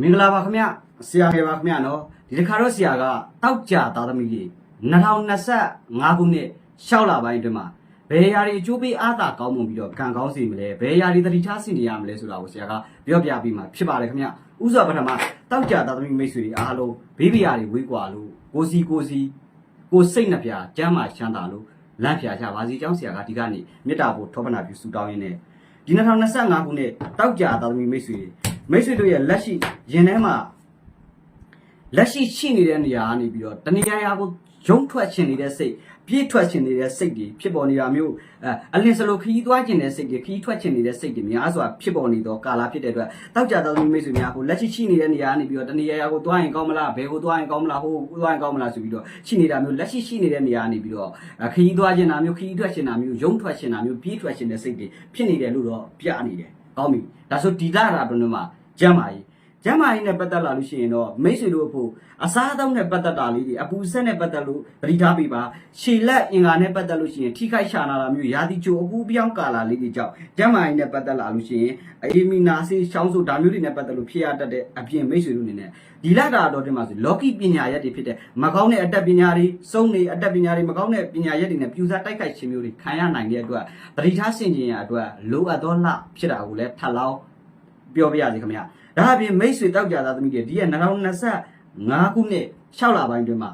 မင်္ဂလာပါခင်ဗျဆရာငယ်ပါခင်ဗျနော်ဒီတစ်ခါတော့ဆရာကတောက်ကြသားသမီးကြီး2025ခုနှစ်6လပိုင်းအတွင်းမှာဘယ်ယာတွေအကျိုးပေးအားသာကောင်းမွန်ပြီးတော့ကံကောင်းစီမလဲဘယ်ယာတွေတတိထားစီနေရမလဲဆိုတာကိုဆရာကပြောပြပြီးမှဖြစ်ပါတယ်ခင်ဗျဥစွာပထမတောက်ကြသားသမီးမိတ်ဆွေတွေအားလုံးဘေးဘီယာတွေဝေးကွာလို့ကိုစီကိုစီကိုစိတ်နှပြကျမ်းမာချမ်းသာလို့လန့်ဖြာကြပါစီကြောင်းဆရာကဒီကနေ့မေတ္တာဖို့ထောပနာပြုဆုတောင်းရင်းနဲ့ဒီ2025ခုနှစ်တောက်ကြသားသမီးမိတ်ဆွေတွေ မိတ်ဆွေတို့ရဲ့လက်ရှိရင်ထဲမှာလက်ရှိရှိနေတဲ့နေရာကနေပြီးတော့တနေရာရာကိုရုံထွက်ချင်နေတဲ့စိတ်ပြေးထွက်ချင်နေတဲ့စိတ်တွေဖြစ်ပေါ်နေတာမျိုးအဲအလင်းစလိုခီးသွားချင်တဲ့စိတ်တွေခီးထွက်ချင်နေတဲ့စိတ်တွေများစွာဖြစ်ပေါ်နေတော့ကာလာဖြစ်တဲ့အတွက်တောက်ကြတော်သူမိတ်ဆွေများကိုလက်ရှိရှိနေတဲ့နေရာကနေပြီးတော့တနေရာရာကိုသွားရင်ကောင်းမလားဘယ်ကိုသွားရင်ကောင်းမလားဟိုကိုသွားရင်ကောင်းမလားဆိုပြီးတော့ရှိနေတာမျိုးလက်ရှိရှိနေတဲ့နေရာကနေပြီးတော့အဲခီးသွားချင်တာမျိုးခီးထွက်ချင်တာမျိုးရုံထွက်ချင်တာမျိုးပြေးထွက်ချင်တဲ့စိတ်တွေဖြစ်နေတယ်လို့တော့ပြနေတယ်ကောင်းပြီဒါဆိုဒီလာတာဘယ်လိုမှ ကျမ်းပါကြီးကျမ်းမာရေးနဲ့ပတ်သက်လာလို့ရှိရင်တော့မိတ်ဆွေတို့အဖို့အစားအသောက်နဲ့ပတ်သက်တာလေးတွေအပူဆက်နဲ့ပတ်သက်လို့သတိထားပေးပါရှည်လက်အင်္ဂါနဲ့ပတ်သက်လို့ရှိရင်ထိခိုက်ရှာနာတာမျိုးရာသီချိုအပူပြောင်းကာလာလေးတွေကြောင့်ကျမ်းမာရေးနဲ့ပတ်သက်လာလို့ရှိရင်အေမီနာဆေးရှောင်းဆိုဒါမျိုးတွေနဲ့ပတ်သက်လို့ဖြစ်ရတတ်တဲ့အပြင်မိတ်ဆွေတို့အနေနဲ့ဒီလက်တာတော့တင်ပါဆိုလောကီပညာရက်တွေဖြစ်တဲ့မကောင်းတဲ့အတတ်ပညာတွေစုံနေအတတ်ပညာတွေမကောင်းတဲ့ပညာရက်တွေနဲ့ပြူစားတိုက်ခိုက်ခြင်းမျိုးတွေခံရနိုင်တဲ့အတွက်သတိထားဆင်ခြင်ရအတွက်လိုအပ်သောလဖြစ်တာကိုလည်းထပ်လောင်း ပြောပြရစီခင်ဗျာဒါအပြင်မိတ်ဆွေတောက်ကြသားသမီးတွေဒီက2025ခုနှစ်6လပိုင်းတွင်မှာ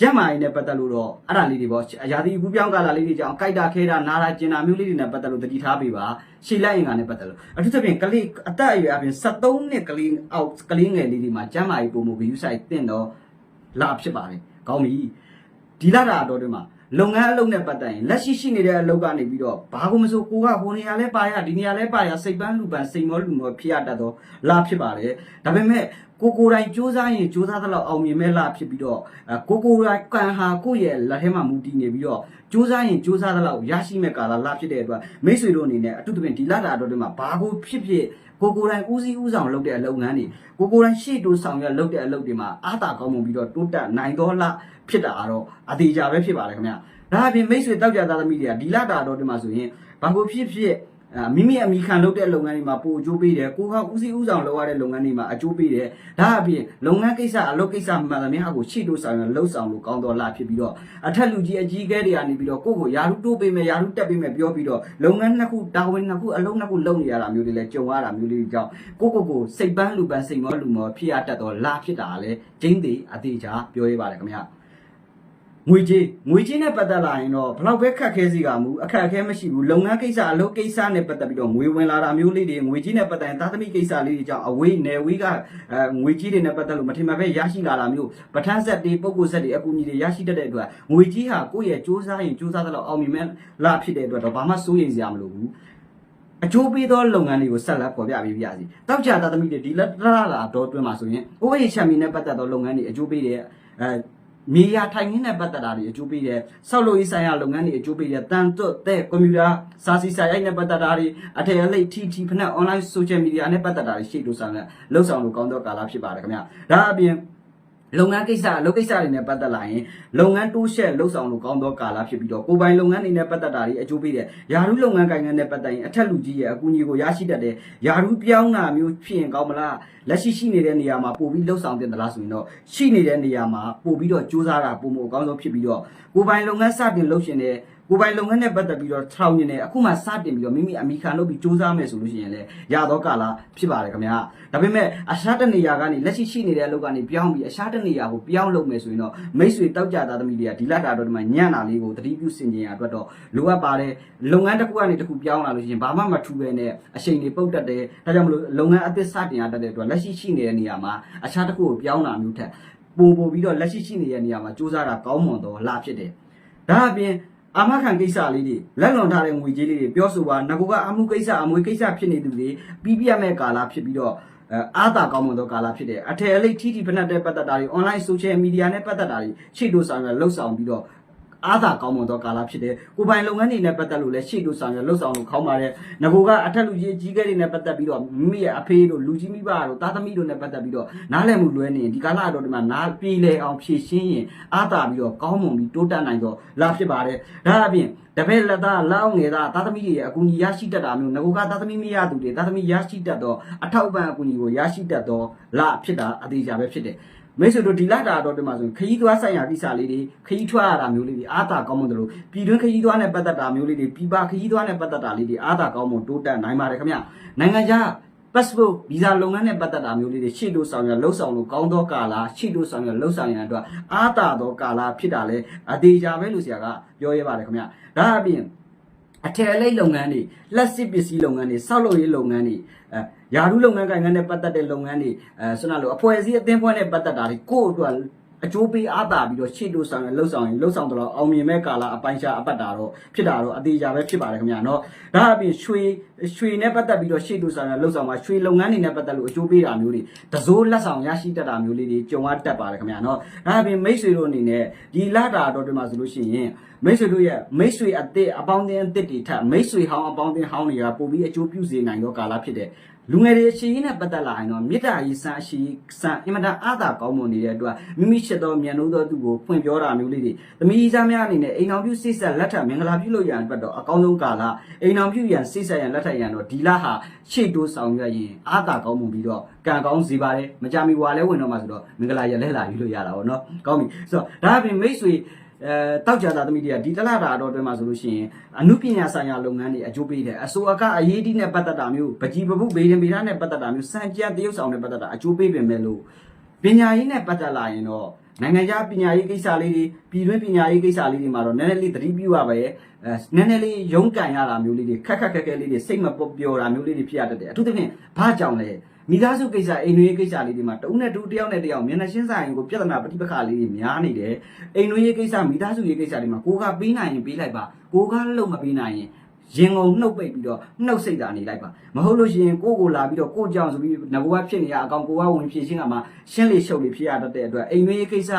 ကျက်မာရေးနဲ့ပတ်သက်လို့တော့အဲ့ဒါလေးတွေပေါ့အရာဒီဘူးပြောင်းကလာလေးတွေကြောင့်ကြိုက်တာခဲတာနားတာကျင်တာမျိုးလေးတွေနဲ့ပတ်သက်လို့တတိထားပေးပါရှေ့လိုက်ရင်ကနဲ့ပတ်သက်လို့အထူးသဖြင့်ကလေးအသက်အရွယ်အပြင်73နှစ်ကလေးအောက်ကလေးငယ်လေးတွေမှာကျက်မာရေးပုံမှုဂရုစိုက်တင့်တော့လာဖြစ်ပါတယ်ကောင်းပြီဒီလာတာတော့တွင်မှာ လုပ်ငန်းအလုပ်နဲ့ပတ်သက်ရင်လက်ရှိရှိနေတဲ့အလုပ်ကနေပြီးတော့ဘာကိုမဆိုကိုကဟိုနေရာလဲပါရဒီနေရာလဲပါရစိတ်ပန်းလူပန်းစိတ်မောလူမောဖြစ်ရတတ်တော့လာဖြစ်ပါတယ်ဒါပေမဲ့ကိုကိုယ်တိုင်စူးစမ်းရင်စူးစမ်းသလောက်အောင်မြင်မဲ့လာဖြစ်ပြီးတော့အဲကိုကိုယ်တိုင်ကံဟာကိုယ့်ရဲ့လက်ထဲမှာမူတည်နေပြီးတော့စူးစမ်းရင်စူးစမ်းသလောက်ရရှိမဲ့ကာလလာဖြစ်တဲ့အတွက်မိတ်ဆွေတို့အနေနဲ့အထူးသဖြင့်ဒီလာတာတော့ဒီမှာဘာကိုဖြစ်ဖြစ်ကိုကိုယ်တိုင်ဦးစီးဦးဆောင်လုပ်တဲ့အလုပ်ငန်းတွေကိုကိုယ်တိုင်ရှေ့တိုးဆောင်ရလုပ်တဲ့အလုပ်တွေမှာအားသာကောင်းမှုပြီးတော့တိုးတက်နိုင်တော့လား ဖြစ်တာကတော့အသေးကြပဲဖြစ်ပါတယ်ခင်ဗျာဒါအပြင်မိတ်ဆွေတောက်ကြသားသမီးတွေကဒီလာတာတော့ဒီမှာဆိုရင်ဘာကိုဖြစ်ဖြစ်အာမိမိအမိခံလုပ်တဲ့လုပ်ငန်းတွေမှာပို့အကျိုးပေးတယ်ကိုကဦးစီးဦးဆောင်လုပ်ရတဲ့လုပ်ငန်းတွေမှာအကျိုးပေးတယ်ဒါအပြင်လုပ်ငန်းကိစ္စအလုပ်ကိစ္စမှန်သမျှကိုရှေ့တိုးဆောင်ရလှုပ်ဆောင်လို့ကောင်းတော်လာဖြစ်ပြီးတော့အထက်လူကြီးအကြီးအကဲတွေကနေပြီးတော့ကိုယ့်ကိုယာရုတိုးပေးမယ်ယာရုတက်ပေးမယ်ပြောပြီးတော့လုပ်ငန်းနှစ်ခုတာဝန်နှစ်ခုအလုပ်နှစ်ခုလုပ်နေရတာမျိုးတွေလည်းကြုံရတာမျိုးတွေကြောင့်ကိုယ့်ကိုယ်ကိုစိတ်ပန်းလူပန်းစိတ်မောလူမောဖြစ်ရတတ်တော့လာဖြစ်တာလည်းကျင်းသေးအသေးချာပြောရပါတယ်ခင်ဗျာ ငွေကြေးငွေကြေးနဲ့ပတ်သက်လာရင်တော့ဘလောက်ပဲခက်ခဲစီကမူအခက်အခဲမရှိဘူးလုပ်ငန်းကိစ္စအလုပ်ကိစ္စနဲ့ပတ်သက်ပြီးတော့ငွေဝင်လာတာမျိုးလေးတွေငွေကြေးနဲ့ပတ်သက်ရင်သားသမီးကိစ္စလေးတွေကြောင့်အဝေးနယ်ဝေးကအဲငွေကြေးတွေနဲ့ပတ်သက်လို့မထင်မှတ်ပဲရရှိလာတာမျိုးပဋ္ဌာန်းဆက်တွေပုဂ္ဂိုလ်ဆက်တွေအကူအညီတွေရရှိတတ်တဲ့အတွက်ငွေကြေးဟာကိုယ့်ရဲ့စူးစမ်းရင်စူးစမ်းသလောက်အောင်မြင်မဲ့လာဖြစ်တဲ့အတွက်တော့ဘာမှစိုးရိမ်စရာမလိုဘူးအကျိုးပေးသောလုပ်ငန်းတွေကိုဆက်လက်ပေါ်ပြပေးပြစီ။တောက်ချသားသမီးတွေဒီလက်တရလာတော့တွင်းမှာဆိုရင်ဥပဒေချမ်းမီနဲ့ပတ်သက်သောလုပ်ငန်းတွေအကျိုးပေးတဲ့အဲ မြေယာထိုင်ခင်းနဲ့ပတ်သက်တာတွေအကျိုးပေးတဲ့ဆောက်လုပ်ရေးဆိုင်ရာလုပ်ငန်းတွေအကျိုးပေးတဲ့တန်တွတ်တဲ့ကွန်ပျူတာစာစီစာရိုက်နဲ့ပတ်သက်တာတွေအထည်အလိပ်ထီထီဖက် online social media နဲ့ပတ်သက်တာတွေရှေ့လို့ဆောင်တဲ့လှုပ်ဆောင်လို့ကောင်းသောကာလဖြစ်ပါတယ်ခင်ဗျာ။ဒါအပြင် လုပ်ငန်းကိစ္စအလုပ်ကိစ္စတွေနဲ့ပတ်သက်လာရင်လုပ်ငန်းတိုးရှက်လှုပ်ဆောင်လို့ကောင်းသောကာလဖြစ်ပြီးတော့ကိုယ်ပိုင်လုပ်ငန်းတွေနဲ့ပတ်သက်တာတွေအကျိုးပေးတဲ့ယာရုလုပ်ငန်းကိုင်ငန်းနဲ့ပတ်သက်ရင်အထက်လူကြီးရဲ့အကူအညီကိုရရှိတတ်တဲ့ယာရုပြောင်းတာမျိုးဖြစ်ရင်ကောင်းမလားလက်ရှိရှိနေတဲ့နေရာမှာပို့ပြီးလှုပ်ဆောင်တင်သလားဆိုရင်တော့ရှိနေတဲ့နေရာမှာပို့ပြီးတော့စူးစမ်းတာပုံမအကောင်းဆုံးဖြစ်ပြီးတော့ကိုယ်ပိုင်လုပ်ငန်းစတင်လုပ်ရှင်တဲ့ ကိုယ်ပိုင်လုပ်ငန်းနဲ့ပတ်သက်ပြီးတော့ထောင်နေတယ်အခုမှစတင်ပြီးတော့မိမိအမိခံလုပ်ပြီးစူးစမ်းမယ်ဆိုလို့ရှိရင်လည်းရတော့ကာလဖြစ်ပါတယ်ခင်ဗျာဒါပေမဲ့အရှားတနေရာကနေလက်ရှိရှိနေတဲ့အလုပ်ကနေပြောင်းပြီးအရှားတနေရာကိုပြောင်းလုပ်မယ်ဆိုရင်တော့မိတ်ဆွေတောက်ကြသားသမီးတွေကဒီလက်တာတော့ဒီမှာညံ့တာလေးကိုတတိပြုစင်ကြင်ရအတွက်တော့လိုအပ်ပါတယ်လုပ်ငန်းတစ်ခုကနေတစ်ခုပြောင်းလာလို့ရှိရင်ဘာမှမထူပဲနဲ့အချိန်တွေပုတ်တက်တယ်ဒါကြောင့်မလို့လုပ်ငန်းအသစ်စတင်ရတတ်တဲ့အတွက်လက်ရှိရှိနေတဲ့နေရာမှာအရှားတစ်ခုကိုပြောင်းလာမျိုးထက်ပို့ပို့ပြီးတော့လက်ရှိရှိနေတဲ့နေရာမှာစူးစမ်းတာကောင်းမွန်တော့လာဖြစ်တယ်ဒါအပြင် အာမခံကိစ္စလေးတွေလက်လွန်ထားတဲ့ငွေကြေးလေးတွေပြောဆိုပါငကိုကအမှုကိစ္စအမွေကိစ္စဖြစ်နေသူတွေပြီးပြတ်မဲ့ကာလဖြစ်ပြီးတော့အဲအာသာကောင်းမွန်သောကာလဖြစ်တယ်အထယ်အလိတ်ထီထီဖက်တဲ့ပတ်သက်တာတွေ online social media နဲ့ပတ်သက်တာတွေရှေ့တို့ဆောင်ရလှုပ်ဆောင်ပြီးတော့ အားသာကောင်းမွန်သောကာလဖြစ်တယ်ကိုပိုင်လုပ်ငန်းတွေနဲ့ပတ်သက်လို့လည်းရှေ့တို့ဆောင်ရလှုပ်ဆောင်လို့ခေါင်းပါတယ်ငကိုကအထက်လူကြီးအကြီးကဲတွေနဲ့ပတ်သက်ပြီးတော့မိမိရဲ့အဖေတို့လူကြီးမိဘတို့သားသမီးတို့နဲ့ပတ်သက်ပြီးတော့နားလည်မှုလွဲနေရင်ဒီကာလတော့ဒီမှာနားပြေးလေအောင်ဖြည့်ရှင်းရင်အားသာပြီးတော့ကောင်းမွန်ပြီးတိုးတက်နိုင်တော့လာဖြစ်ပါတယ်ဒါအပြင်တပည့်လက်သားလောက်ငယ်သားသားသမီးတွေရဲ့အကူအညီရရှိတတ်တာမျိုးငကိုကသားသမီးမရသူတွေသားသမီးရရှိတတ်တော့အထောက်အပံ့အကူအညီကိုရရှိတတ်တော့လာဖြစ်တာအသေးချာပဲဖြစ်တယ် မိတ်ဆွေတို့ဒီလာတာတော့ဒီမှာဆိုရင်ခရီးသွားဆိုင်ရာကိစ္စလေးတွေခရီးထွက်ရတာမျိုးလေးတွေအားသာကောင်းမွန်တယ်လို့ပြည်တွင်းခရီးသွားနဲ့ပတ်သက်တာမျိုးလေးတွေပြည်ပခရီးသွားနဲ့ပတ်သက်တာလေးတွေအားသာကောင်းမွန်တိုးတက်နိုင်ပါတယ်ခင်ဗျနိုင်ငံခြား passport visa လုပ်ငန်းနဲ့ပတ်သက်တာမျိုးလေးတွေရှေ့လို့ဆောင်ရလှုပ်ဆောင်လို့ကောင်းသောကာလရှေ့လို့ဆောင်ရလှုပ်ဆောင်ရတဲ့အတွက်အားသာသောကာလဖြစ်တာလေအသေးချာပဲလို့ဆရာကပြောရပါတယ်ခင်ဗျဒါအပြင် အထည်အလိပ်လုပ်ငန်းတွေလက်စစ်ပစ္စည်းလုပ်ငန်းတွေစောက်လုပ်ရေးလုပ်ငန်းတွေအဲယာရုလုပ်ငန်းကိုင်ငန်းနဲ့ပတ်သက်တဲ့လုပ်ငန်းတွေအဲဆွမ်းနာလို့အဖွဲ့အစည်းအသင်းဖွဲ့နဲ့ပတ်သက်တာတွေကိုယ့်အတွက် အကျိုးပေးအားသာပြီးတော့ရှေ့လို့ဆောင်ရင်လှုပ်ဆောင်ရင်လှုပ်ဆောင်တော့အောင်မြင်မဲ့ကာလအပိုင်းခြားအပတ်တာတော့ဖြစ်တာတော့အသေးချာပဲဖြစ်ပါတယ်ခင်ဗျာเนาะဒါအပြင်ရွှေရွှေနဲ့ပတ်သက်ပြီးတော့ရှေ့လို့ဆောင်ရင်လှုပ်ဆောင်မှာရွှေလုပ်ငန်းတွေနဲ့ပတ်သက်လို့အကျိုးပေးတာမျိုးတွေတစိုးလက်ဆောင်ရရှိတတ်တာမျိုးလေးတွေကြုံရတတ်ပါတယ်ခင်ဗျာเนาะဒါအပြင်မိတ်ဆွေတို့အနေနဲ့ဒီလာတာတော့ဒီမှာဆိုလို့ရှိရင် မိတ်ဆွေတို့ရဲ့မိတ်ဆွေအသစ်အပေါင်းအသင်းအသစ်တွေထက်မိတ်ဆွေဟောင်းအပေါင်းအသင်းဟောင်းတွေကပို့ပြီးအကျိုးပြုစေနိုင်သောကာလဖြစ်တဲ့ လူငယ်တွေအရှိကြီးနဲ့ပတ်သက်လာရင်တော့မေတ္တာရေးစံအရှိစံအင်မတန်အားသာကောင်းမွန်နေတဲ့အတွက်မိမိရှိသောမြန်လို့သောသူကိုဖွင့်ပြောတာမျိုးလေးတွေသမီးသားများအနေနဲ့အိမ်အောင်ပြုစိတ်ဆက်လက်ထပ်မင်္ဂလာပြုလို့ရန်အတွက်တော့အကောင်းဆုံးကာလအိမ်အောင်ပြုရန်စိတ်ဆက်ရန်လက်ထပ်ရန်တော့ဒီလဟာရှေ့တိုးဆောင်ရွက်ရင်အားသာကောင်းမွန်ပြီးတော့ကံကောင်းစေပါတယ်မကြမီဝါလဲဝင်တော့မှဆိုတော့မင်္ဂလာရလဲလာယူလို့ရတာပေါ့နော်ကောင်းပြီဆိုတော့ဒါအပြင်မိတ်ဆွေ အဲတောက်ကြတာသမီးတွေကဒီတလတာတော့အတွင်းမှာဆိုလို့ရှိရင်အမှုပညာဆိုင်ရာလုပ်ငန်းတွေအကျိုးပေးတယ်အစိုးအကအရေးကြီးနဲ့ပတ်သက်တာမျိုးပကြီးပပုဘေးရင်ဗေဒနဲ့ပတ်သက်တာမျိုးစံကြတရုပ်ဆောင်နဲ့ပတ်သက်တာအကျိုးပေးပင်မဲ့လို့ပညာရေးနဲ့ပတ်သက်လာရင်တော့နိုင်ငံခြားပညာရေးကိစ္စလေးတွေပြည်တွင်းပညာရေးကိစ္စလေးတွေမှာတော့နည်းနည်းလေးသတိပြုရပါရဲ့အဲနည်းနည်းလေးရုန်းကန်ရတာမျိုးလေးတွေခက်ခက်ခက်ခဲလေးတွေစိတ်မပျော်တာမျိုးလေးတွေဖြစ်ရတတ်တယ်အထူးသဖြင့်ဘာကြောင့်လဲ မိသားစုကိစ္စအိမ်တွင်းရေးကိစ္စလေးတွေမှာတဦးနဲ့တူတယောက်နဲ့တယောက်မျက်နှာချင်းဆိုင်ကိုပြဿနာပဋိပက္ခလေးတွေများနေတယ်အိမ်တွင်းရေးကိစ္စမိသားစုရေးကိစ္စတွေမှာကိုကပေးနိုင်ရင်ပေးလိုက်ပါကိုကလုံမပေးနိုင်ရင်ရင်ကုန်နှုတ်ပိတ်ပြီးတော့နှုတ်စိတ်တာနေလိုက်ပါမဟုတ်လို့ရှိရင်ကိုကိုလာပြီးတော့ကိုကြောင်ဆိုပြီးငဘွားဖြစ်နေရအကောင်ကိုကဝင်ဖြစ်ရှင်းကမှရှင်းလေရှုပ်လေဖြစ်ရတတ်တဲ့အတွက်အိမ်တွင်းရေးကိစ္စ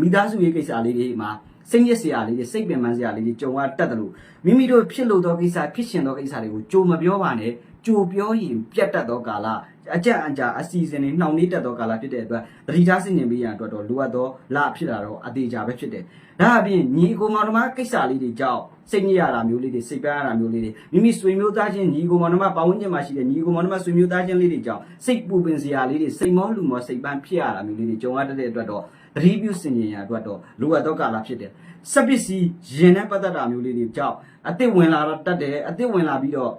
မိသားစုရေးကိစ္စလေးတွေမှာစိတ်ညစ်စရာလေးတွေစိတ်ပင်ပန်းစရာလေးတွေကြုံရတတ်တယ်လို့မိမိတို့ဖြစ်လို့သောကိစ္စဖြစ်ရှင်သောကိစ္စတွေကိုကြိုမပြောပါနဲ့ကြိုပြောရင်ပြတ်တတ်သောကာလ အကြက်အကြာအစီအစဉ်တွေနှောင့်နှေးတတ်သောကာလဖြစ်တဲ့အတွက်သတိထားစိတ်ညင်ပေးရန်အတွက်တော့လိုအပ်သောလဖြစ်လာတော့အသေးကြပဲဖြစ်တယ်။ဒါအပြင်ညီအကိုမောင်နှမကိစ္စလေးတွေကြောင့်စိတ်ညစ်ရတာမျိုးလေးတွေစိတ်ပန်းရတာမျိုးလေးတွေမိမိဆွေမျိုးသားချင်းညီအကိုမောင်နှမပတ်ဝန်းကျင်မှာရှိတဲ့ညီအကိုမောင်နှမဆွေမျိုးသားချင်းလေးတွေကြောင့်စိတ်ပူပင်စရာလေးတွေစိတ်မောလူမောစိတ်ပန်းဖြစ်ရတာမျိုးလေးတွေကြုံရတတ်တဲ့အတွက်တော့သတိပြုစင်ကြင်ရအတွက်တော့လိုအပ်သောကာလဖြစ်တယ်။စက်ပစ္စည်းရင်နဲ့ပတ်သက်တာမျိုးလေးတွေကြောင့်အသစ်ဝင်လာတော့တတ်တယ်အသစ်ဝင်လာပြီးတော့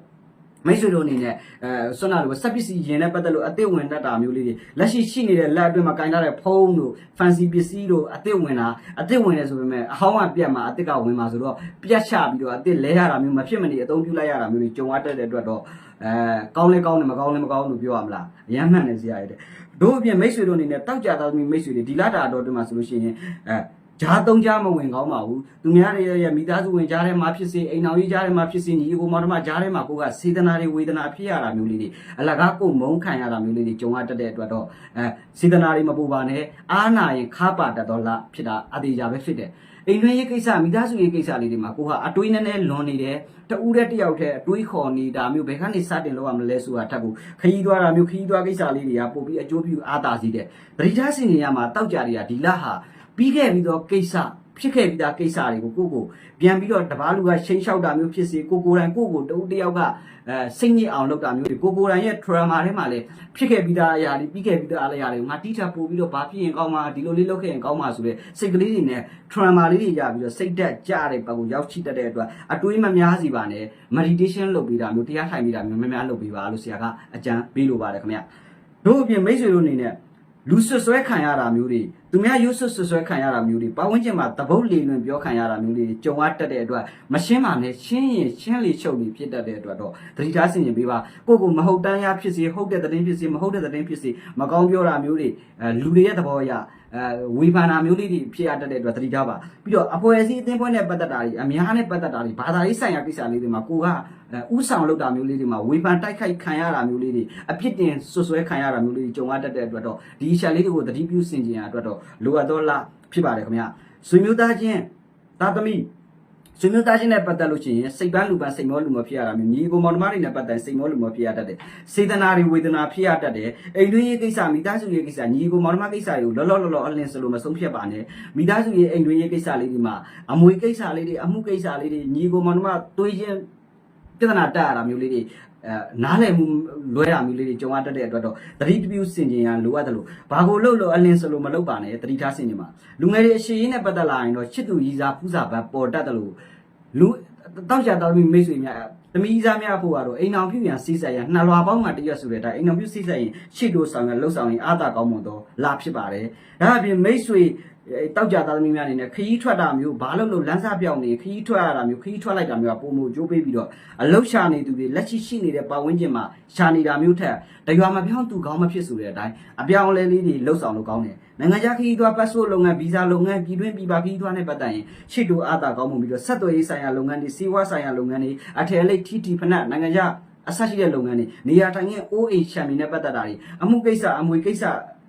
မိတ်ဆွေတို့အနေနဲ့အဲဆွမ်းနာလို့စက်ပစ္စည်းရင်နဲ့ပတ်သက်လို့အသစ်ဝင်တတ်တာမျိုးလေးတွေလက်ရှိရှိနေတဲ့လက်အတွင်းမှာကင်ထားတဲ့ဖုန်းတို့ fancy ပစ္စည်းတို့အသစ်ဝင်တာအသစ်ဝင်တယ်ဆိုပေမဲ့အဟောင်းကပြတ်မှာအသစ်ကဝင်မှာဆိုတော့ပြတ်ချပြီးတော့အသစ်လဲရတာမျိုးမဖြစ်မနေအသုံးပြုလိုက်ရတာမျိုးတွေကြုံရတတ်တဲ့အတွက်တော့အဲကောင်းလဲကောင်းတယ်မကောင်းလဲမကောင်းလို့ပြောရမလားအရမ်းမှန်တယ်ဆရာရတဲ့တို့အပြင်မိတ်ဆွေတို့အနေနဲ့တောက်ကြသားသမီးမိတ်ဆွေတွေဒီလာတာတော့ဒီမှာဆိုလို့ရှိရင်အဲ ဂျားသုံးကြားမဝင်ကောင်းပါဘူးသူများတွေရဲ့မိသားစုဝင်ကြားထဲမှာဖြစ်စေအိမ်အောင်ရေးကြားထဲမှာဖြစ်စေညီကိုမောင်နှမကြားထဲမှာကိုကစေတနာတွေဝေဒနာဖြစ်ရတာမျိုးလေးတွေအလကားကိုမုန်းခံရတာမျိုးလေးတွေကြုံရတတ်တဲ့အတွက်တော့အဲစေတနာတွေမပူပါနဲ့အားနာရင်ခါပါတတ်တော့လားဖြစ်တာအသေးကြပဲဖြစ်တယ်အိမ်တွင်းရေးကိစ္စမိသားစုရေးကိစ္စလေးတွေမှာကိုကအတွေးနဲ့နဲ့လွန်နေတယ်တူးတဲ့တယောက်တည်းအတွေးခေါ်နေတာမျိုးဘယ်ကနေစတင်လို့ရမလဲဆိုတာထပ်ကိုခရီးသွားတာမျိုးခရီးသွားကိစ္စလေးတွေကပို့ပြီးအကျိုးပြုအားသာစေတယ်တတိထားစင်နေရမှာတောက်ကြတွေကဒီလဟာ ပြီးခဲ့ပြီးတော့ကိစ္စဖြစ်ခဲ့ပြီးသားကိစ္စတွေကိုကိုကိုပြန်ပြီးတော့တပားလူကရှိန်လျှောက်တာမျိုးဖြစ်စေကိုကိုယ်တိုင်ကိုကိုတူတယောက်ကအဲစိတ်ညစ်အောင်လုပ်တာမျိုးတွေကိုကိုယ်တိုင်ရဲ့ trauma ထဲမှာလည်းဖြစ်ခဲ့ပြီးသားအရာတွေပြီးခဲ့ပြီးသားအရာတွေငါတိထပို့ပြီးတော့ဘာဖြစ်ရင်ကောင်းမှာဒီလိုလေးလုပ်ခဲ့ရင်ကောင်းမှာဆိုတဲ့စိတ်ကလေးတွေနဲ့ trauma လေးတွေရပြီးတော့စိတ်သက်ကြတဲ့ပတ်ကိုရောက်ရှိတတ်တဲ့အတွက်အတွေးမများစီပါနဲ့ meditation လုပ်ပြီးတာမျိုးတရားထိုင်ပြီးတာမျိုးများများလုပ်ပြီးပါလို့ဆရာကအကြံပေးလိုပါတယ်ခင်ဗျတို့အပြင်မိတ်ဆွေတို့အနေနဲ့ လူဆွဆွဲခံရတာမျိုးတွေသူများရွတ်ဆွဆွဆွဲခံရတာမျိုးတွေပတ်ဝန်းကျင်မှာတပုတ်လေလွင်ပြောခံရတာမျိုးတွေကြုံရတတ်တဲ့အတွက်မရှင်းပါနဲ့ရှင်းရင်ရှင်းလေချုပ်လေဖြစ်တတ်တဲ့အတွက်တော့သတိထားဆင်ခြင်ပေးပါကိုကိုမဟုတ်တန်းရဖြစ်စေဟုတ်တဲ့သတင်းဖြစ်စေမဟုတ်တဲ့သတင်းဖြစ်စေမကောင်းပြောတာမျိုးတွေအဲလူတွေရဲ့သဘောအရ အဲဝေဖန်တာမျိုးလေးတွေဖြစ်ရတတ်တဲ့အတွက်သတိထားပါပြီးတော့အဖွဲ့အစည်းအသင်းဖွဲ့နဲ့ပတ်သက်တာတွေအများနဲ့ပတ်သက်တာတွေဘာသာရေးဆိုင်ရာကိစ္စလေးတွေမှာကိုကဥဆောင်လုပ်တာမျိုးလေးတွေမှာဝေဖန်တိုက်ခိုက်ခံရတာမျိုးလေးတွေအပြစ်တင်ဆွဆွဲခံရတာမျိုးလေးတွေကြုံရတတ်တဲ့အတွက်တော့ဒီအချက်လေးတွေကိုသတိပြုဆင်ခြင်ရအတွက်တော့လိုအပ်သောလားဖြစ်ပါတယ်ခင်ဗျာဆွေမျိုးသားချင်းတသာသမီ ဆွေမျိုးသားချင်းနဲ့ပတ်သက်လို့ရှိရင်စိတ်ပန်းလူပန်းစိတ်မောလူမောဖြစ်ရတာမျိုးညီကိုမောင်နှမတွေနဲ့ပတ်သက်စိတ်မောလူမောဖြစ်ရတတ်တယ်စေတနာတွေဝေဒနာဖြစ်ရတတ်တယ်အိမ်တွင်းရေးကိစ္စမိသားစုရေးကိစ္စညီကိုမောင်နှမကိစ္စတွေကိုလောလောလောလောအလင်းစလို့မဆုံးဖြတ်ပါနဲ့မိသားစုရေးအိမ်တွင်းရေးကိစ္စလေးတွေမှာအမွေကိစ္စလေးတွေအမှုကိစ္စလေးတွေညီကိုမောင်နှမတွေးချင်းပြဿနာတက်ရတာမျိုးလေးတွေအဲနားလည်မှုလွဲတာမျိုးလေးတွေကြုံရတတ်တဲ့အတွက်တော့သတိတပြူစင်ကျင်ရလိုအပ်တယ်လို့ဘာကိုလှုပ်လို့အလင်းစလို့မလုပ်ပါနဲ့သတိထားစင်ကျင်ပါလူငယ်တွေအရှိရင်နဲ့ပတ်သက်လာရင်တော့ချစ်သူကြီးစားပူးစာဘတ်ပေါ်တတ်တယ်လို့ လူတောက်ချတော်သမီးမိတ်ဆွေများသမီးစားများဖို့ကတော့အိမ်အောင်ပြုပြန်စီးဆက်ရနှလွာပေါင်းမှတရက်ဆိုတဲ့အတိုင်းအိမ်အောင်ပြုစီးဆက်ရင်ရှစ်တို့ဆောင်ရလှုပ်ဆောင်ရင်အာသာကောင်းမွန်တော့လာဖြစ်ပါတယ်ဒါအပြင်မိတ်ဆွေ တောက်ကြသားသမီးများအနေနဲ့ခရီးထွက်တာမျိုးဘာလို့လို့လမ်းစားပြောင်းနေခရီးထွက်ရတာမျိုးခရီးထွက်လိုက်တာမျိုးကပုံမှုကြိုးပေးပြီးတော့အလုတ်ရှာနေသူတွေလက်ရှိရှိနေတဲ့ပတ်ဝန်းကျင်မှာရှာနေတာမျိုးထက်တရွာမပြောင်းသူကောင်းမဖြစ်ဆိုတဲ့အတိုင်းအပြောင်းအလဲလေးတွေလှုပ်ဆောင်လို့ကောင်းတယ်နိုင်ငံခြားခရီးသွား passport လုပ်ငန်းဗီဇာလုပ်ငန်းပြည်တွင်းပြည်ပခရီးသွားနဲ့ပတ်သက်ရင်ရှစ်တို့အာသာကောင်းမှုပြီးတော့ဆက်သွယ်ရေးဆိုင်ရာလုပ်ငန်းတွေစီးပွားဆိုင်ရာလုပ်ငန်းတွေအထည်အလိပ်ထီထီဖနက်နိုင်ငံခြားအဆက်ရှိတဲ့လုပ်ငန်းတွေနေရာထိုင်ရဲ့ OA ချန်ပီနဲ့ပတ်သက်တာတွေအမှုကိစ္စအမွေကိစ္စ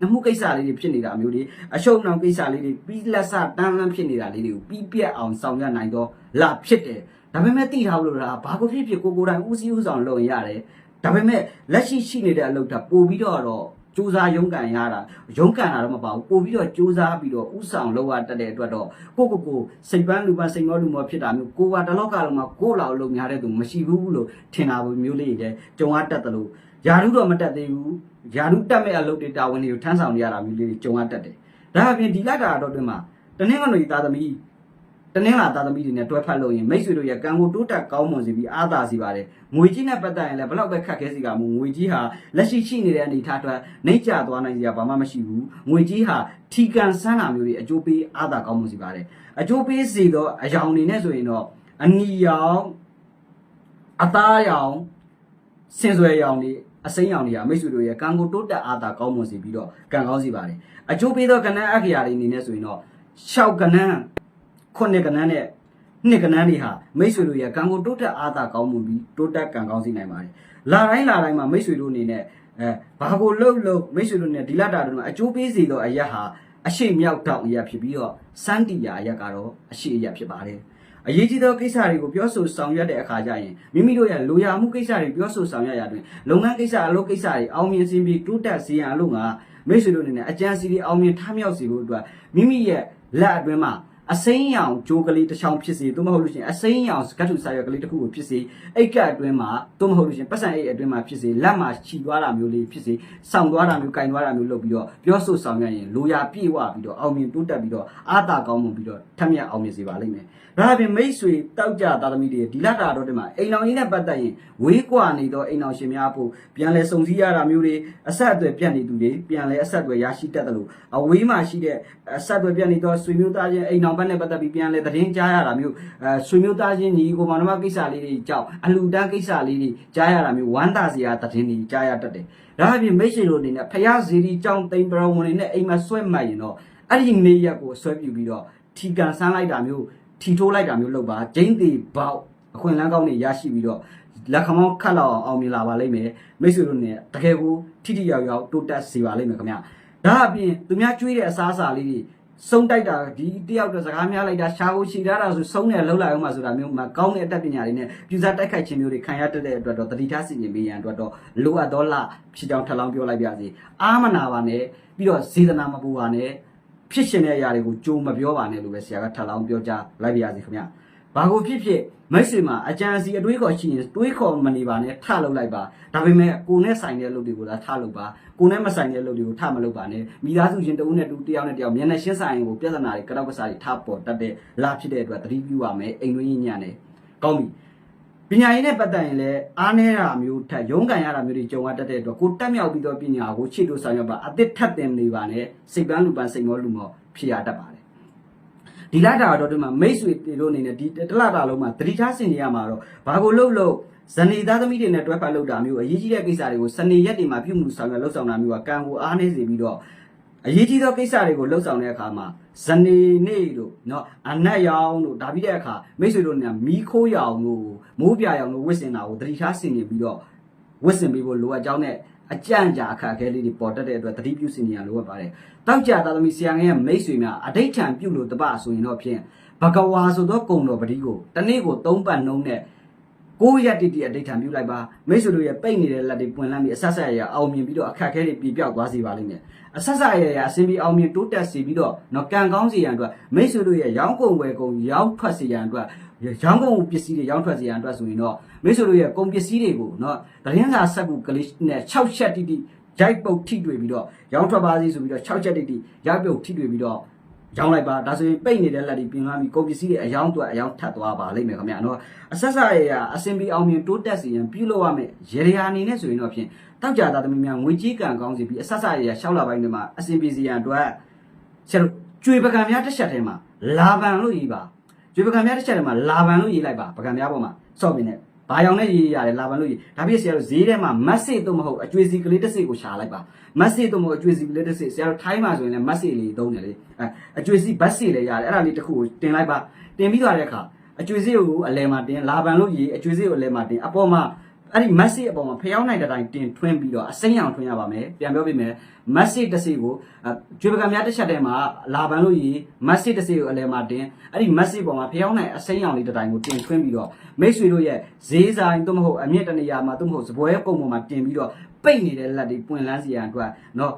အမှုကိစ္စလေးတွေဖြစ်နေတာမျိုးတွေအရှုံးနှောင်ကိစ္စလေးတွေပြီးလက်စတန်းလန်းဖြစ်နေတာလေးတွေကိုပြီးပြတ်အောင်ဆောင်ရွက်နိုင်တော့လာဖြစ်တယ်ဒါပေမဲ့သိထားလို့လားဘာကိုဖြစ်ဖြစ်ကိုကိုယ်တိုင်ဦးစီးဦးဆောင်လုပ်ရင်ရတယ်ဒါပေမဲ့လက်ရှိရှိနေတဲ့အလုပ်တာပို့ပြီးတော့တော့စူးစမ်းရုန်းကန်ရတာရုန်းကန်တာတော့မပါဘူးပို့ပြီးတော့စူးစမ်းပြီးတော့ဥဆောင်လုပ်ရတတ်တဲ့အတွက်တော့ကိုကိုကိုစိတ်ပန်းလူပန်းစိတ်မောလူမောဖြစ်တာမျိုးကိုကတလောကလုံးမှာကိုလောက်လုံးများတဲ့သူမရှိဘူးလို့ထင်တာမျိုးလေးတွေကြုံရတတ်တယ်လို့ ယာရုတော့မတက်သေးဘူးယာရုတက်မဲ့အလုပ်တွေတာဝန်တွေကိုထမ်းဆောင်နေရတာမျိုးလေးတွေကြုံရတတ်တယ်ဒါအပြင်ဒီလက်တာတော့တွင်မှာတနင်္ဂနွေသားသမီးတနင်္လာသားသမီးတွေနဲ့တွဲဖက်လို့ရင်မိတ်ဆွေတို့ရဲ့ကံကိုတိုးတက်ကောင်းမွန်စေပြီးအားသာစေပါတယ်ငွေကြီးနဲ့ပတ်သက်ရင်လည်းဘလောက်ပဲခက်ခဲစီကမူငွေကြီးဟာလက်ရှိရှိနေတဲ့အနေအထားအတွက်နှိမ့်ကျသွားနိုင်စရာဘာမှမရှိဘူးငွေကြီးဟာထီကန်ဆန်းတာမျိုးတွေအကျိုးပေးအားသာကောင်းမွန်စေပါတယ်အကျိုးပေးစေတော့အယောင်နေနဲ့ဆိုရင်တော့အနီရောင်အသားရောင်စင်စွယ်ရောင်တွေ အစိမ်းရောင်တွေကမိတ်ဆွေတို့ရဲ့ကံကိုတိုးတက်အားသာကောင်းမွန်စေပြီးတော့ကံကောင်းစေပါတယ်အကျိုးပေးသောကဏ္ဍအခရာတွေအနေနဲ့ဆိုရင်တော့ရှောက်ကဏ္ဍခုနှစ်ကဏ္ဍနဲ့နှစ်ကဏ္ဍတွေဟာမိတ်ဆွေတို့ရဲ့ကံကိုတိုးတက်အားသာကောင်းမွန်ပြီးတိုးတက်ကံကောင်းစေနိုင်ပါတယ်လာတိုင်းလာတိုင်းမှာမိတ်ဆွေတို့အနေနဲ့အဲဘာကိုလှုပ်လှုပ်မိတ်ဆွေတို့နဲ့ဒီလတာတို့မှာအကျိုးပေးစေသောအရက်ဟာအရှိမြောက်တောင်အရက်ဖြစ်ပြီးတော့စန်းတီယာအရက်ကတော့အရှိအရက်ဖြစ်ပါတယ် အရေးကြီးသောကိစ္စတွေကိုပြောဆိုဆောင်ရွက်တဲ့အခါကျရင်မိမိတို့ရဲ့လိုရာမှုကိစ္စတွေပြောဆိုဆောင်ရွက်ရတွင်လုပ်ငန်းကိစ္စအလုပ်ကိစ္စတွေအောင်မြင်စင်ပြီးတိုးတက်စေရန်အလို့ငါမိတ်ဆွေတို့အနေနဲ့အကြံစီတွေအောင်မြင်ထမြောက်စေဖို့အတွက်မိမိရဲ့လက်အတွင်းမှာ အစိမ်းရောင်ကြိုးကလေးတစ်ချောင်းဖြစ်စေသို့မဟုတ်လို့ရှိရင်အစိမ်းရောင်ကတ်ထူစာရွက်ကလေးတစ်ခုကိုဖြစ်စေအိတ်ကအတွင်းမှာသို့မဟုတ်လို့ရှိရင်ပတ်စံအိတ်အတွင်းမှာဖြစ်စေလက်မှာခြီသွားတာမျိုးလေးဖြစ်စေစောင်သွားတာမျိုးကင်သွားတာမျိုးလုပ်ပြီးတော့ပြောဆိုဆောင်ရွက်ရင်လိုရာပြည့်ဝပြီးတော့အောင်မြင်တိုးတက်ပြီးတော့အားသာကောင်းမှုပြီးတော့ထက်မြက်အောင်မြင်စေပါလိမ့်မယ်ဒါအပြင်မိတ်ဆွေတောက်ကြသားသမီးတွေဒီလတာတော့ဒီမှာအိမ်အောင်ကြီးနဲ့ပတ်သက်ရင်ဝေးကွာနေသောအိမ်အောင်ရှင်များဖို့ပြန်လဲစုံစည်းရတာမျိုးတွေအဆက်အသွယ်ပြတ်နေသူတွေပြန်လဲအဆက်အသွယ်ရရှိတတ်တယ်လို့အဝေးမှာရှိတဲ့အဆက်အသွယ်ပြတ်နေသောဆွေမျိုးသားချင်းအိမ်အောင်ဘက်နဲ့ပတ်သက်ပြီးပြန်လဲသတင်းကြားရတာမျိုးအဲဆွေမျိုးသားချင်းညီကိုမောင်နှမကိစ္စလေးတွေကြောင့်အလူတန်းကိစ္စလေးတွေကြားရတာမျိုးဝမ်းသာစရာသတင်းတွေကြားရတတ်တယ်ဒါအပြင်မိတ်ဆွေတို့အနေနဲ့ဖယားစီရီကြောင့်တိမ်ပရဝဏ်တွေနဲ့အိမ်မှာဆွဲမှတ်ရင်တော့အဲ့ဒီနေရက်ကိုဆွဲပြူပြီးတော့ထီကန်ဆန်းလိုက်တာမျိုးထီထိုးလိုက်တာမျိုးလုပ်ပါဂျိန်းသေးပေါက်အခွင့်အလမ်းကောင်းတွေရရှိပြီးတော့လက်ခမောင်းခတ်လောက်အောင်အောင်မြင်လာပါလိမ့်မယ်မိတ်ဆွေတို့နဲ့တကယ်ကိုထိထိရောက်ရောက်တိုးတက်စေပါလိမ့်မယ်ခင်ဗျဒါအပြင်သူများကျွေးတဲ့အစားအစာလေးတွေ စုံတိုက်တာဒီတယောက်တည်းစကားများလိုက်တာရှားကိုချီထားတာဆိုစုံတယ်လှုပ်လိုက်အောင်မှဆိုတာမျိုးမှာကောင်းတဲ့အတတ်ပညာတွေနဲ့ပြူစားတိုက်ခိုက်ခြင်းမျိုးတွေခံရတတ်တဲ့အတွက်တော့တတိထားစီရင်ပေးရန်အတွက်တော့လိုအပ်တော့လားဖြစ်ကြောင်းထပ်လောင်းပြောလိုက်ပါစီအာမနာပါနဲ့ပြီးတော့ဇေဒနာမပူပါနဲ့ဖြစ်ရှင်တဲ့အရာတွေကိုကြိုမပြောပါနဲ့လို့ပဲဆရာကထပ်လောင်းပြောကြားလိုက်ပါရစေခင်ဗျာ။ဘာကိုဖြစ်ဖြစ်မိတ်ဆွေမှာအကြံစီအတွေးခေါ်ရှိရင်တွေးခေါ်မနေပါနဲ့ထလုပ်လိုက်ပါ။ဒါပေမဲ့ကိုနဲ့ဆိုင်တဲ့လုပ်တွေကိုသာထလုပ်ပါ။ ကိုနဲ့မဆိုင်တဲ့လုပ်တွေကိုထမလုပ်ပါနဲ့။မိသားစုချင်းတဦးနဲ့တူတယောက်နဲ့တယောက်မျက်နှာရှင်းဆိုင်ကိုပြဿနာတွေကြောက်ကစားတွေထပေါ်တတ်တဲ့လာဖြစ်တဲ့အတွက်သတိပြုရမယ်အိမ်တွင်းညံ့နေ။ကောင်းပြီ။ပညာရေးနဲ့ပတ်သက်ရင်လည်းအားနည်းတာမျိုးထက်ရုန်းကန်ရတာမျိုးတွေကြုံရတတ်တဲ့အတွက်ကိုတက်မြောက်ပြီးတော့ပညာကိုချစ်လို့ဆောင်ရွက်ပါအသစ်ထပ်တင်နေပါနဲ့စိတ်ပန်းလူပန်းစိတ်မောလူမောဖြစ်ရတတ်ပါတယ်ဒီလတာတော့ဒီမှာမိတ်ဆွေတို့အနေနဲ့ဒီတလတာလုံးမှာသတိထားဆင်နေရမှာတော့ဘာကိုလှုပ်လို့ ဇနီးသားသမီးတွေနဲ့တွဲဖက်လုပ်တာမျိုးအရေးကြီးတဲ့ကိစ္စတွေကိုစနေရက်တွေမှာပြုမှုဆောင်ရွက်လှုပ်ဆောင်တာမျိုးကကံကိုအားနေစေပြီးတော့အရေးကြီးသောကိစ္စတွေကိုလှုပ်ဆောင်တဲ့အခါမှာဇနေနေ့တို့เนาะအနက်ရောင်တို့ဒါပြီးတဲ့အခါမိတ်ဆွေတို့နဲ့မီးခိုးရောင်တို့မိုးပြရောင်တို့ဝစ်စင်တာကိုသတိထားဆင်နေပြီးတော့ဝစ်စင်ပေးဖို့လိုအပ်ကြောင်းနဲ့ အကြံကြာအခက်အခဲလေးတွေပေါ်တတ်တဲ့အတွက်သတိပြုစီနေရလိုအပ်ပါတယ်တောက်ကြသားသမီးဆရာငယ်ရဲ့မိတ်ဆွေများအဋိဋ္ဌံပြုလို့တပဆိုရင်တော့ဖြင့်ဘဂဝါဆိုသောကုံတော်ပတိကိုတနေ့ကို၃ပတ်နှုံးနဲ့ ကိုရက်တိတိအဋ္ဌာပြုလိုက်ပါမိတ်ဆွေတို့ရဲ့ပိတ်နေတဲ့လက်တွေပွင့်လန်းပြီးအဆက်ဆက်အရာအောင်မြင်ပြီးတော့အခက်အခဲတွေပြပြောက်သွားစေပါလိမ့်မယ်အဆက်ဆက်အရာရာအစဉ်ပြေအောင်မြင်တိုးတက်စေပြီးတော့နော်ကံကောင်းစေရန်အတွက်မိတ်ဆွေတို့ရဲ့ရောင်းကုန်ဝယ်ကုန်ရောင်းထွက်စေရန်အတွက်ရောင်းကုန်ပစ္စည်းတွေရောင်းထွက်စေရန်အတွက်ဆိုရင်တော့မိတ်ဆွေတို့ရဲ့ကုန်ပစ္စည်းတွေကိုနော်သတင်းစာဆက်ကူကလေးနဲ့6ချက်တိတိရိုက်ပုတ်ထိတွေ့ပြီးတော့ရောင်းထွက်ပါစေဆိုပြီးတော့6ချက်တိတိရိုက်ပုတ်ထိတွေ့ပြီးတော့ ရောင်းလိုက်ပါဒါဆိုရင်ပိတ်နေတဲ့လက်တွေပြင်ကားပြီးကုန်ပစ္စည်းတွေအယောင်းတွက်အယောင်းထပ်သွားပါလိမ့်မယ်ခင်ဗျာနော်အဆက်ဆက်ရရအစင်ပြီးအောင်မြင်တိုးတက်စီရင်ပြုလုပ်ရမယ်ရေရာအနေနဲ့ဆိုရင်တော့ဖြင့်တောက်ကြသားသမီးများငွေကြီးကံကောင်းစီပြီးအဆက်ဆက်ရရရှောက်လာပိုင်းတွေမှာအစင်ပြီးစီရန်အတွက်ဆရာကျွေပကံများတစ်ချက်ထဲမှာလာပံလို့ရေးပါကျွေပကံများတစ်ချက်ထဲမှာလာပံလို့ရေးလိုက်ပါပကံများပေါ်မှာစော့ပြင်းနဲ့ ဘာရောင်နဲ့ရေးရတယ်လာပန်လို့ရေးဒါပြည့်ဆရာတို့ဈေးထဲမှာမတ်စစ်တော့မဟုတ်အကျွေးစီကလေးတစ်စိကိုရှာလိုက်ပါမတ်စစ်တော့မဟုတ်အကျွေးစီကလေးတစ်စိဆရာတို့ထိုင်းမှာဆိုရင်လည်းမတ်စစ်လေးသုံးတယ်လေအဲအကျွေးစီဘတ်စစ်လေးရတယ်အဲ့ဒါလေးတစ်ခုကိုတင်လိုက်ပါတင်ပြီးသွားတဲ့အခါအကျွေးစီကိုအလဲမှာတင်လာပန်လို့ရေးအကျွေးစီကိုအလဲမှာတင်အပေါ်မှာ အဲ့ဒီမက်ဆေ့အပေါ်မှာဖျောင်းနိုင်တဲ့တိုင်းတင်ထွင်းပြီးတော့အစိမ်းအောင်ထွင်းရပါမယ်ပြန်ပြောပြမယ်မက်ဆေ့တစ်စိကိုကျွေးပကံများတစ်ချက်ထဲမှာလာပန်လို့ရေးမက်ဆေ့တစ်စိကိုအလဲမှာတင်အဲ့ဒီမက်ဆေ့ပေါ်မှာဖျောင်းနိုင်အစိမ်းအောင်လေးတစ်တိုင်းကိုတင်ထွင်းပြီးတော့မိတ်ဆွေတို့ရဲ့ဈေးဆိုင်သို့မဟုတ်အမြင့်တနေရာမှာသို့မဟုတ်စပွဲပုံပေါ်မှာတင်ပြီးတော့ပိတ်နေတဲ့လက်တွေပွင့်လန်းစီရန်အတွက်เนาะ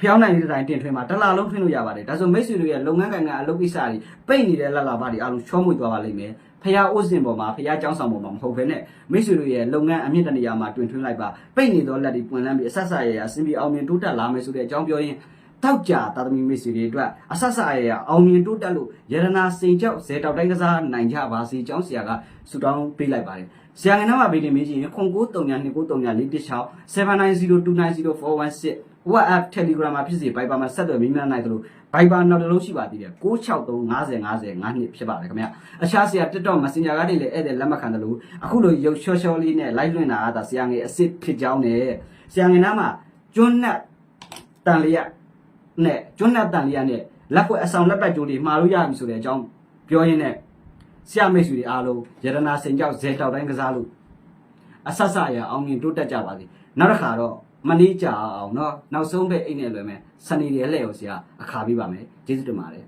ဖျောင်းနိုင်တဲ့တိုင်းတင်ထွင်းမှာတစ်လားလုံးထွင်းလို့ရပါတယ်ဒါဆိုမိတ်ဆွေတို့ရဲ့လုပ်ငန်းကံကအလုပ်ကိစ္စတွေပိတ်နေတဲ့လက်လာပါတွေအားလုံးချောမွေ့သွားပါလိမ့်မယ် ဖရာဥစဉ်ပေါ်မှာဖရာចောင်းဆောင်ပေါ်မှာမဟုတ်ဘဲနဲ့မိတ်ဆွေတို့ရဲ့လုပ်ငန်းအမြင့်တနေရာမှာတွင်ထွင်းလိုက်ပါပိတ်နေသောလက်တွေပွင့်လန်းပြီးအဆက်ဆက်ရရအဆင်ပြေအောင်မြင်တိုးတက်လာမယ်ဆိုတဲ့အကြောင်းပြောရင်းတောက်ကြသာသမီမိတ်ဆွေတွေအတွက်အဆက်ဆက်ရရအောင်မြင်တိုးတက်လို့ယရနာစိန်ကျောက်ဇေတောက်တိုင်းကစားနိုင်ကြပါစေကျောင်းဆရာကဆုတောင်းပေးလိုက်ပါတယ်ဆရာငန်းနာမှာပေးနေမင်းကြီး0939294116 790290416 WhatsApp Telegram မှာဖြစ်စေ Viber မှာဆက်သွယ်မိမနိုင်တယ်လို့ Viber နောက်တစ်လုံးရှိပါသေးတယ်663 50 50 9နှစ်ဖြစ်ပါတယ်ခင်ဗျအခြားဆရာ TikTok Messenger ကနေလည်းဧည့်သည်လက်မခံတယ်လို့အခုလိုရုပ်ချောချောလေးနဲ့ live လွှင့်တာကဒါဆရာငယ်အစ်စ်ဖြစ်ကြောင်းနဲ့ဆရာငယ်နားမှာကျွန်းနဲ့တန်လျက်နဲ့ကျွန်းနဲ့တန်လျက်နဲ့လက်ကွက်အဆောင်လက်ပတ်ကြိုးလေးမှာလို့ရပြီဆိုတဲ့အကြောင်းပြောရင်းနဲ့ဆရာမိတ်ဆွေတွေအားလုံးယရနာစင်ကြောက်ဇဲတောက်တိုင်းကစားလို့အဆက်ဆက်ရအောင်မြင်တိုးတက်ကြပါစေနောက်တစ်ခါတော့ မနေကြအောင်เนาะနောက်ဆုံးပဲအိတ်နဲ့လွယ်မယ်စနေတွေလှည့်ကိုဆရာအခါပေးပါမယ်ကျေးဇူးတင်ပါတယ်